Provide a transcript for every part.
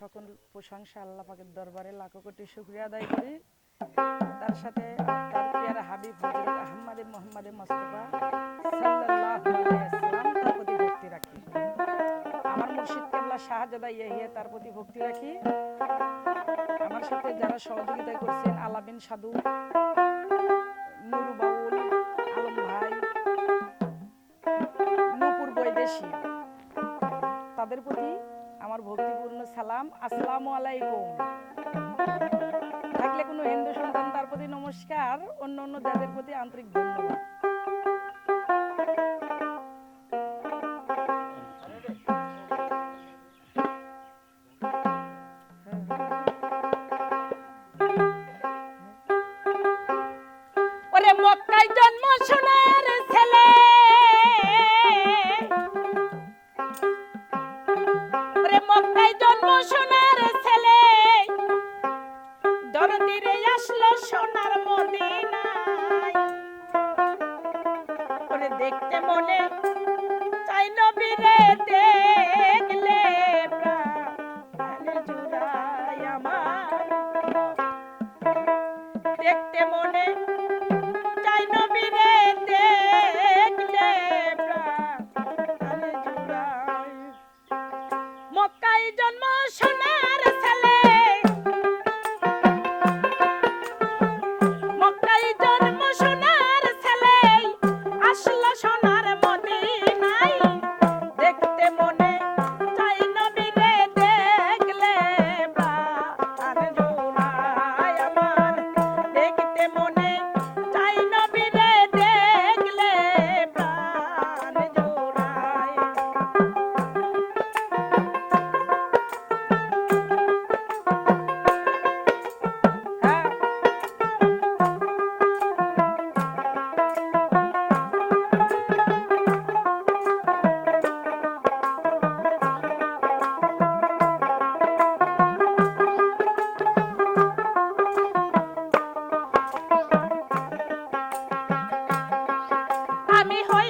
সকল প্রশংসা আল্লাহ পাকের দরবারে লাখো কোটি শুক্রিয়া আদায় করি। তার সাথে তার হাবিব মোস্তফা তাদের প্রতি আমার ভক্তিপূর্ণ সালাম, আসসালামু আলাইকুম। থাকলে কোনো হিন্দু সন্তান, তার প্রতি নমস্কার, অন্য অন্য যাদের প্রতি আন্তরিক ধন্যবাদ। মক্কায় জন্ম সোনার দেখতে মনে আমি হই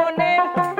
গোপনে